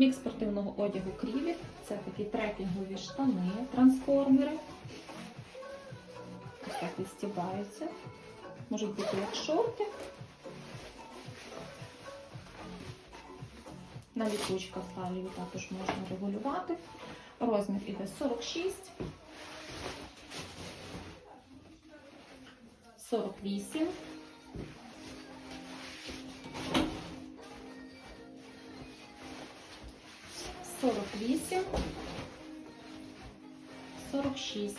Мікс спортивного одягу Крівіт. Це такі трекінгові штани, трансформери. Ось так відстібаються. Можуть бути як шорти. На ліпучках талію також можна регулювати. Розмір іде 46, 48, 48, 46.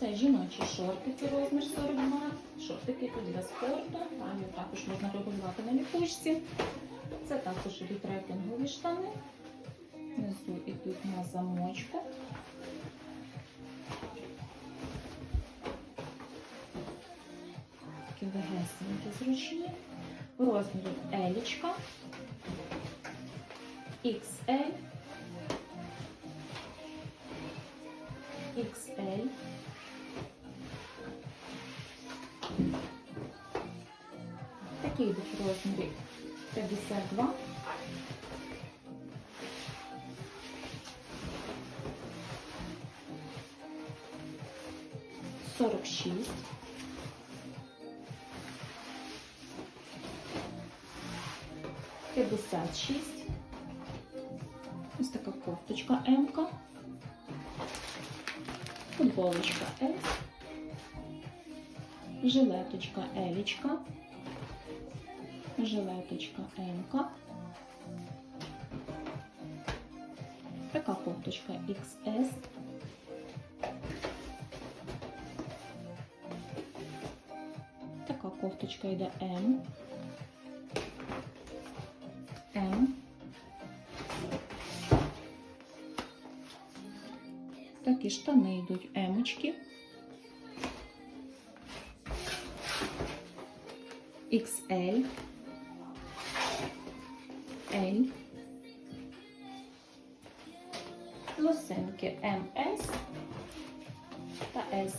Це жіночі шортики, розмір 42, шортики тут для спорту, талію також можна регулювати на ліпучці. Це також вітрекінгові штани. Внизу йдуть на замочку. Такі легесенькі, зручні. В розмірі елічка, XL, XL. Такі йдуть в розмірі 52. Сорок шість. П'ятдесят шість. Ось така кофточка М-ка. Футболочка С. Жилеточка Елічка. Жилеточка М-ка. Така кофточка XS. Така кофточка йде. М. Такі штани йдуть Емочки. XL. L. Лосинки MS та С.